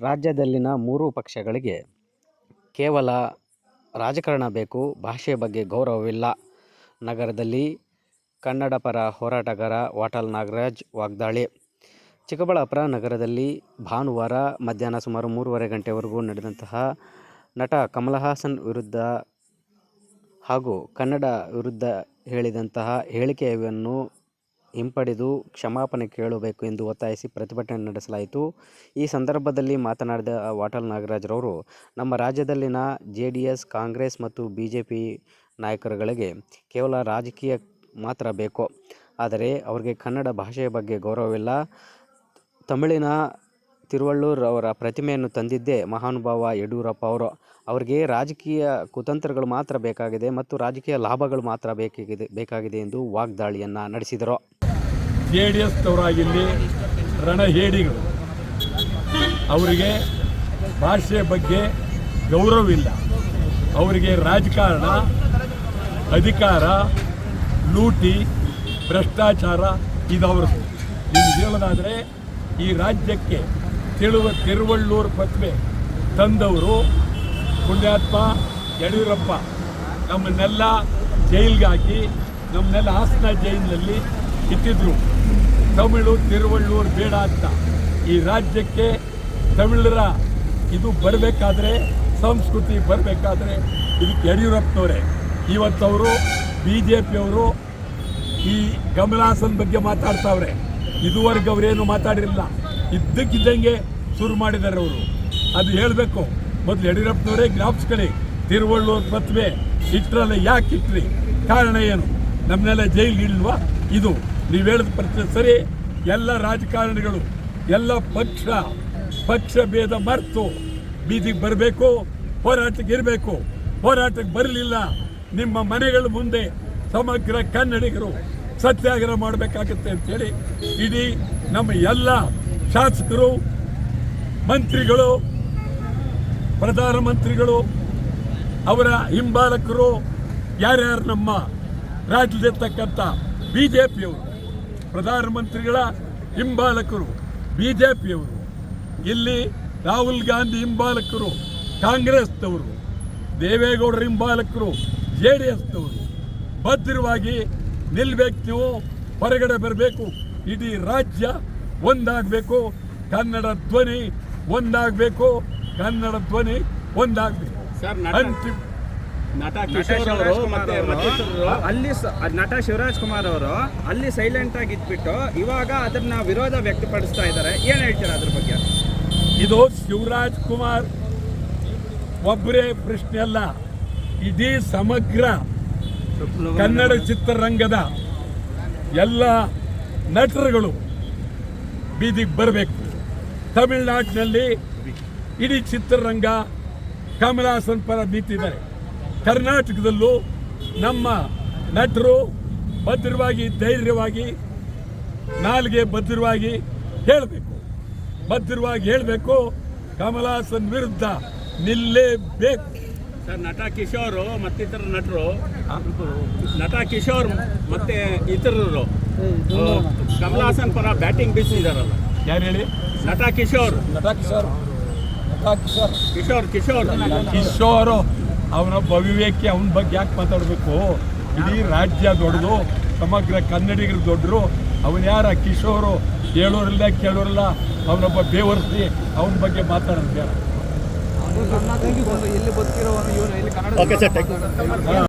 ರಾಜ್ಯದಲ್ಲಿನ ಮೂರೂ ಪಕ್ಷಗಳಿಗೆ ಕೇವಲ ರಾಜಕಾರಣ ಬೇಕು, ಭಾಷೆ ಬಗ್ಗೆ ಗೌರವವಿಲ್ಲ. ನಗರದಲ್ಲಿ ಕನ್ನಡ ಪರ ಹೋರಾಟಗಾರ ವಾಟಾಲ್ ನಾಗರಾಜ್ ವಾಗ್ದಾಳಿ. ಚಿಕ್ಕಬಳ್ಳಾಪುರ ನಗರದಲ್ಲಿ ಭಾನುವಾರ ಮಧ್ಯಾಹ್ನ ಸುಮಾರು ಮೂರುವರೆ ಗಂಟೆವರೆಗೂ ನಡೆದಂತಹ ನಟ ಕಮಲ್ ಹಾಸನ್ ವಿರುದ್ಧ ಹಾಗೂ ಕನ್ನಡ ವಿರುದ್ಧ ಹೇಳಿದಂತಹ ಹೇಳಿಕೆಯನ್ನು ಹಿಂಪಡೆದು ಕ್ಷಮಾಪಣೆ ಕೇಳಬೇಕು ಎಂದು ಒತ್ತಾಯಿಸಿ ಪ್ರತಿಭಟನೆ ನಡೆಸಲಾಯಿತು. ಈ ಸಂದರ್ಭದಲ್ಲಿ ಮಾತನಾಡಿದ ವಾಟಾಳ್ ನಾಗರಾಜ್ರವರು, ನಮ್ಮ ರಾಜ್ಯದಲ್ಲಿನ ಜೆ ಡಿ ಎಸ್ ಕಾಂಗ್ರೆಸ್ ಮತ್ತು ಬಿ ಜೆ ಪಿ ನಾಯಕರುಗಳಿಗೆ ಕೇವಲ ರಾಜಕೀಯ ಮಾತ್ರ ಬೇಕು. ಆದರೆ ಅವರಿಗೆ ಕನ್ನಡ ಭಾಷೆಯ ಬಗ್ಗೆ ಗೌರವವಿಲ್ಲ. ತಮಿಳಿನ ತಿರುವಳ್ಳೂರ್ ಅವರ ಪ್ರತಿಮೆಯನ್ನು ತಂದಿದ್ದೇ ಮಹಾನುಭಾವ ಯಡಿಯೂರಪ್ಪ ಅವರು. ಅವರಿಗೆ ರಾಜಕೀಯ ಕುತಂತ್ರಗಳು ಮಾತ್ರ ಬೇಕಾಗಿದೆ ಮತ್ತು ರಾಜಕೀಯ ಲಾಭಗಳು ಮಾತ್ರ ಬೇಕಾಗಿದೆ ಬೇಕಾಗಿದೆ ಎಂದು ವಾಗ್ದಾಳಿಯನ್ನು ನಡೆಸಿದರು. ಜೆ ಡಿ ಎಸ್ನವರಾಗಿಲ್ಲಿ ರಣಹೇಡಿಗಳು. ಅವರಿಗೆ ಭಾಷೆ ಬಗ್ಗೆ ಗೌರವವಿಲ್ಲ. ಅವರಿಗೆ ರಾಜಕಾರಣ, ಅಧಿಕಾರ, ಲೂಟಿ, ಭ್ರಷ್ಟಾಚಾರ ಇದವರದು. ಇದು ಹೇಳೋದಾದರೆ ಈ ರಾಜ್ಯಕ್ಕೆ ತಿಳುವ ತಿರುವಳ್ಳೂರು ಪತ್ಮೆ ತಂದವರು ಪುಣ್ಯಾತ್ಮ ಯಡಿಯೂರಪ್ಪ. ನಮ್ಮನ್ನೆಲ್ಲ ಜೈಲ್ಗೆ ಹಾಕಿ ನಮ್ಮನ್ನೆಲ್ಲ ಹಾಸನ ಜೈಲಿನಲ್ಲಿ ಇಟ್ಟಿದ್ರು. ತಮಿಳು, ತಿರುವಳ್ಳೂರು ಬೇಡ ಅಂತ. ಈ ರಾಜ್ಯಕ್ಕೆ ತಮಿಳರ ಇದು ಬರಬೇಕಾದ್ರೆ, ಸಂಸ್ಕೃತಿ ಬರಬೇಕಾದ್ರೆ ಇದಕ್ಕೆ ಯಡಿಯೂರಪ್ಪನವರೇ. ಇವತ್ತವರು ಬಿ ಜೆ ಪಿಯವರು ಈ ಕಮಲಾಸನ್ ಬಗ್ಗೆ ಮಾತಾಡ್ತಾವ್ರೆ. ಇದುವರೆಗೆ ಅವರೇನು ಮಾತಾಡಿರಲಿಲ್ಲ. ಇದ್ದಕ್ಕಿದ್ದಂಗೆ ಶುರು ಮಾಡಿದ್ದಾರೆ ಅವರು. ಅದು ಹೇಳಬೇಕು. ಮೊದಲು ಯಡಿಯೂರಪ್ಪನವರೇ ಜ್ಞಾಪಿಸ್ಕೊಳ್ಳಿ ತಿರುವಳ್ಳೂರು ಪ್ರತಿಭೆ ಇಟ್ಟರಲ್ಲ ಯಾಕೆ ಇಟ್ರಿ? ಕಾರಣ ಏನು? ನಮ್ಮನ್ನೆಲ್ಲ ಇಲ್ವಾ? ಇದು. ನೀವು ಹೇಳಿದ ಪ್ರಶ್ನೆ ಸರಿ. ಎಲ್ಲ ರಾಜಕಾರಣಿಗಳು, ಎಲ್ಲ ಪಕ್ಷ ಪಕ್ಷ ಭೇದ ಮರೆತು ಬೀದಿಗೆ ಬರಬೇಕು, ಹೋರಾಟಕ್ಕೆ ಇರಬೇಕು. ಹೋರಾಟಕ್ಕೆ ಬರಲಿಲ್ಲ. ನಿಮ್ಮ ಮನೆಗಳ ಮುಂದೆ ಸಮಗ್ರ ಕನ್ನಡಿಗರು ಸತ್ಯಾಗ್ರಹ ಮಾಡಬೇಕಾಗತ್ತೆ ಅಂತೇಳಿ ಇಡೀ ನಮ್ಮ ಎಲ್ಲ ಶಾಸಕರು, ಮಂತ್ರಿಗಳು, ಪ್ರಧಾನಮಂತ್ರಿಗಳು, ಅವರ ಹಿಂಬಾಲಕರು, ಯಾರ್ಯಾರು ನಮ್ಮ ರಾಜ್ಯದಲ್ಲಿರ್ತಕ್ಕಂಥ ಬಿ ಜೆ ಪಿಯವರು ಪ್ರಧಾನಮಂತ್ರಿಗಳ ಹಿಂಬಾಲಕರು ಬಿ ಜೆ ಪಿಯವರು ಇಲ್ಲಿ ರಾಹುಲ್ ಗಾಂಧಿ ಹಿಂಬಾಲಕರು ಕಾಂಗ್ರೆಸ್ನವರು ದೇವೇಗೌಡರ ಹಿಂಬಾಲಕರು ಜೆ ಡಿ ಎಸ್ನವರು ಭದ್ರವಾಗಿ ನಿಲ್ಬೇಕು ನೀವು ಹೊರಗಡೆ ಬರಬೇಕು ಇಡೀ ರಾಜ್ಯ ಒಂದಾಗಬೇಕು ಕನ್ನಡ ಧ್ವನಿ ಒಂದಾಗಬೇಕು ಕನ್ನಡ ಧ್ವನಿ ಒಂದಾಗಬೇಕು. ಸರ್ ಅಂತಿಮ ನಟ ಕಿಶೋರ್ ಅವರು ಮತ್ತೆ ಅಲ್ಲಿ ಸ- ನಟ ಶಿವರಾಜ್ ಕುಮಾರ್ ಅವರು ಅಲ್ಲಿ ಸೈಲೆಂಟ್ ಆಗಿ ಇದ್ಬಿಟ್ಟು ಇವಾಗ ಅದನ್ನ ವಿರೋಧ ವ್ಯಕ್ತಪಡಿಸ್ತಾ ಇದ್ದಾರೆ. ಏನ್ ಹೇಳ್ತೀರಾ ಅದ್ರ ಬಗ್ಗೆ? ಇದು ಶಿವರಾಜ್ ಕುಮಾರ್ ಒಬ್ಬರೇ ಪ್ರಶ್ನೆ ಅಲ್ಲ. ಇಡೀ ಸಮಗ್ರ ಕನ್ನಡ ಚಿತ್ರರಂಗದ ಎಲ್ಲ ನಟರುಗಳು ಬೀದಿಗೆ ಬರಬೇಕು. ತಮಿಳುನಾಡಿನಲ್ಲಿ ಇಡೀ ಚಿತ್ರರಂಗ ಕಮಲಾಸನ್ ಪರ ನಿಂತಿದ್ದಾರೆ. ಕರ್ನಾಟಕದಲ್ಲೂ ನಮ್ಮ ನಟರು ಭದ್ರವಾಗಿ ಧೈರ್ಯವಾಗಿ ನಾಲ್ಗೆ ಭದ್ರವಾಗಿ ಹೇಳಬೇಕು. ಭದ್ರವಾಗಿ ಹೇಳಬೇಕು. ಕಮಲಾಸನ್ ವಿರುದ್ಧ ನಿಲ್ಲೇಬೇಕು. ಸರ್ ನಟ ಕಿಶೋರ್ ಮತ್ತಿತರ ನಟರು. ನಟ ಕಿಶೋರ್ ಮತ್ತೆ ಇತರರು. ಕಮಲಾಸನ್ ಪರ ಬ್ಯಾಟಿಂಗ್ ಬೀಸಿದಾರಲ್ಲ. ಯಾರು ಹೇಳಿ? ನಟ ಕಿಶೋರ್. ನಟ ಕಿಶೋರ್. ನಟ ಕಿಶೋರ್. ಕಿಶೋರ್ ಕಿಶೋರ್. ಕಿಶೋರ್. ಅವನೊಬ್ಬ ಅವಿವೇಕಿ ಅವನ ಬಗ್ಗೆ ಯಾಕೆ ಮಾತಾಡಬೇಕು? ಇಡೀ ರಾಜ್ಯ ದೊಡ್ಡದು ಸಮಗ್ರ ಕನ್ನಡಿಗರು ದೊಡ್ಡರು. ಅವನು ಯಾರ? ಕಿಶೋರು. ಹೇಳೋರಿಲ್ಲ ಕೇಳೋರಿಲ್ಲ. ಅವನೊಬ್ಬ ಬೇವರ್ಸಿ ಅವನ ಬಗ್ಗೆ ಮಾತಾಡೋದು ಯಾರು ಓಕೆ ಸರ್.